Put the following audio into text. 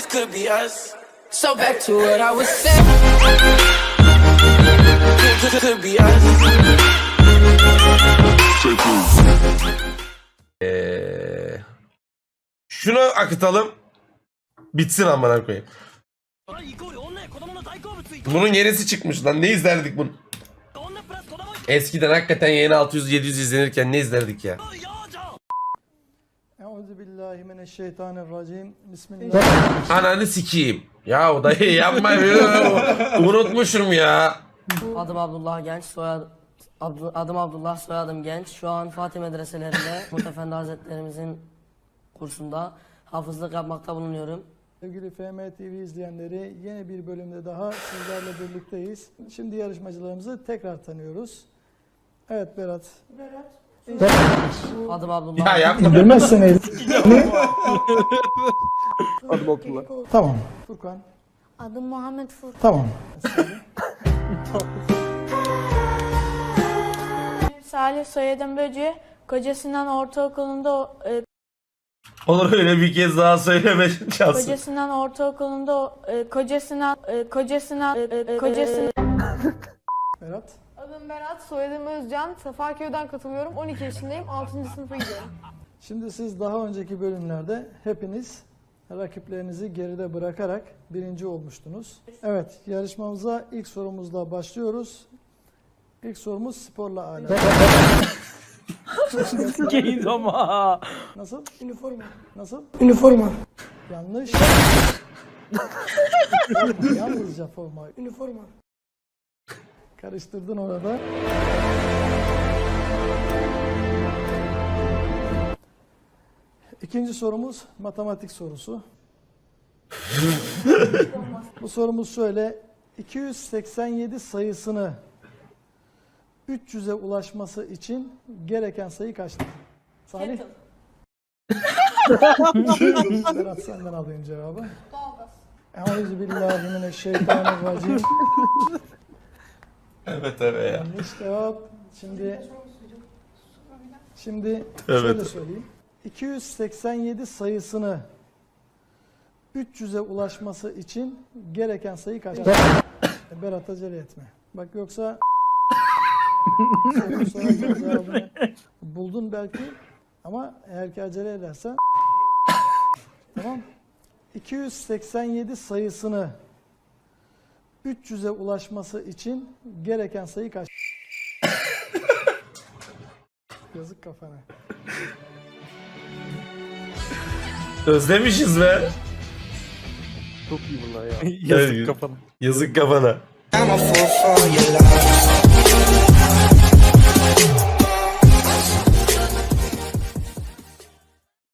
this could be us. So back to what I was saying. Could, be us. Ee, şunu akıtalım. Bitsin amına koyayım. Bunun yenisi çıkmış lan. Ne izlerdik bunu? Eskiden hakikaten yayın 600-700 izlenirken ne izlerdik ya? Euzubillahimineşşeytanirracim. Bismillah. Ananı sikeyim. Ya o dayı yapma. Unutmuşum ya. Adım Abdullah Genç, soyad Abdu- adım Abdullah, soyadım Genç. Şu an Fatih medreselerinde Umut Efendi Hazretlerimizin kursunda hafızlık yapmakta bulunuyorum. Sevgili FM TV izleyenleri yeni bir bölümde daha sizlerle birlikteyiz. Şimdi yarışmacılarımızı tekrar tanıyoruz. Evet Berat. Adım Abdullah. Ya yapma. Bilmezsen el. Tamam. Furkan. Adım Muhammed Furkan. Tamam. Salih soyadım Böce. Kocasinan Ortaokulu'nda e, Olur öyle bir kez daha söyleme şansı. Kocasinan Ortaokulu'nda e, Kocasinan e, Kocasinan e, e, Kocasinan Berat. Berat, soyadım Özcan. Sefaköy'den katılıyorum. 12 yaşındayım, 6. sınıfa gidiyorum. Şimdi siz daha önceki bölümlerde hepiniz rakiplerinizi geride bırakarak birinci olmuştunuz. Evet, yarışmamıza ilk sorumuzla başlıyoruz. İlk sorumuz sporla alakalı. Sikeyim ama. Nasıl? Üniforma. Nasıl? Üniforma. Yanlış. Yalnızca forma. Üniforma. Karıştırdın orada. İkinci sorumuz matematik sorusu. Bu sorumuz şöyle. 287 sayısını 300'e ulaşması için gereken sayı kaçtır? Salih? Berat senden alayım cevabı. Euzubillahimineşşeytanirracim. Evet evet ya. Yanlış cevap. Şimdi Şimdi Evet. şöyle söyleyeyim. 287 sayısını 300'e ulaşması için gereken sayı kaç? Berat acele etme. Bak yoksa buldun belki ama eğer ki acele edersen tamam 287 sayısını 300'e ulaşması için gereken sayı kaç? Yazık kafana. Özlemişiz be. Yazık kafana. Yazık kafana.